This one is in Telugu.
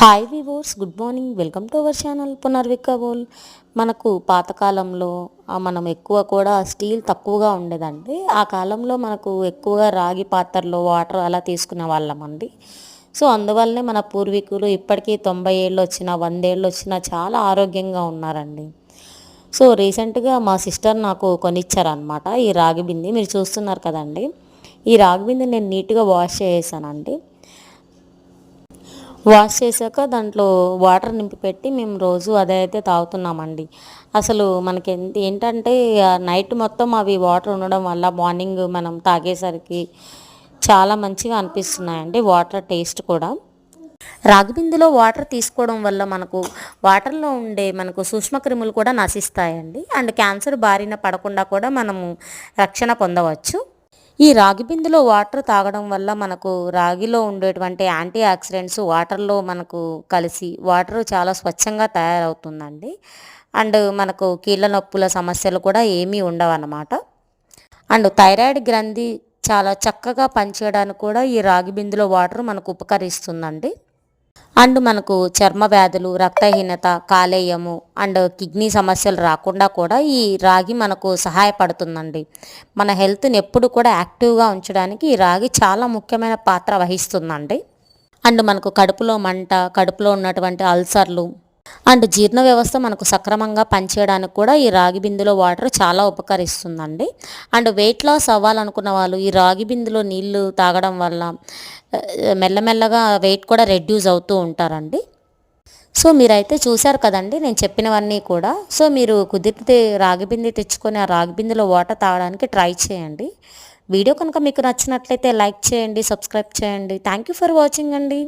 Hi viewers good morning welcome to our channel పునర్వికబోల్ మనకు పాతకాలంలో మనం ఎక్కువ కూడా స్టీల్ తక్కువగా ఉండేదండి. ఆ కాలంలో మనకు ఎక్కువగా రాగి పాత్రలో వాటర్ అలా తీసుకునే వాళ్ళమండి సో అందువల్లనే మన పూర్వీకులు ఇప్పటికీ తొంభై ఏళ్ళు వచ్చినా వందేళ్ళు వచ్చినా చాలా ఆరోగ్యంగా ఉన్నారండి. సో రీసెంట్గా మా సిస్టర్ నాకు కొనిచ్చారనమాట ఈ రాగి బింది. మీరు చూస్తున్నారు కదండి. ఈ రాగి బింది నేను నీట్గా వాష్ చేసానండి వాష్ చేశాక దాంట్లో వాటర్ నింపి పెట్టి మేము రోజు అదే అయితే తాగుతున్నామండి. అసలు మనకి ఏంటంటే నైట్ మొత్తం అవి వాటర్ ఉండడం వల్ల మార్నింగ్ మనం తాగేసరికి చాలా మంచిగా అనిపిస్తున్నాయండి వాటర్ టేస్ట్ కూడా. రాగి బిందులో వాటర్ తీసుకోవడం వల్ల మనకు వాటర్లో ఉండే మనకు సూక్ష్మక్రిములు కూడా నశిస్తాయండి. అండ్ క్యాన్సర్ బారిన పడకుండా కూడా మనము రక్షణ పొందవచ్చు. ఈ రాగి బిందులో వాటర్ తాగడం వల్ల మనకు రాగిలో ఉండేటువంటి యాంటీ ఆక్సిడెంట్స్ వాటర్లో మనకు కలిసి వాటర్ చాలా స్వచ్ఛంగా తయారవుతుందండి. అండ్ మనకు కీళ్ళ నొప్పుల సమస్యలు కూడా ఏమీ ఉండవన్నమాట. అండ్ థైరాయిడ్ గ్రంథి చాలా చక్కగా పనిచేయడానికి కూడా ఈ రాగి బిందులో వాటర్ మనకు ఉపకరిస్తుందండి. అండ్ మనకు చర్మ వ్యాధులు రక్తహీనత కాలేయము అండ్ కిడ్నీ సమస్యలు రాకుండా కూడా ఈ రాగి మనకు సహాయపడుతుందండి. మన హెల్త్ని ఎప్పుడు కూడా యాక్టివ్గా ఉంచడానికి ఈ రాగి చాలా ముఖ్యమైన పాత్ర వహిస్తుందండి. అండ్ మనకు కడుపులో మంట కడుపులో ఉన్నటువంటి అల్సర్లు అండ్ జీర్ణ వ్యవస్థ మనకు సక్రమంగా పనిచేయడానికి కూడా ఈ రాగి బిందులో వాటర్ చాలా ఉపకరిస్తుందండి. అండ్ వెయిట్ లాస్ అవ్వాలనుకున్న వాళ్ళు ఈ రాగి బిందులో నీళ్ళు తాగడం వల్ల మెల్లమెల్లగా వెయిట్ కూడా రెడ్యూస్ అవుతూ ఉంటారండి. సో మీరైతే చూశారు కదండి నేను చెప్పినవన్నీ కూడా. సో మీరు కుదిరితే రాగి బింది తెచ్చుకొని ఆ రాగి బిందెలో వాటర్ తాగడానికి ట్రై చేయండి. వీడియో కనుక మీకు నచ్చినట్లయితే లైక్ చేయండి సబ్స్క్రైబ్ చేయండి. థ్యాంక్ యూ ఫర్ వాచింగ్ అండి.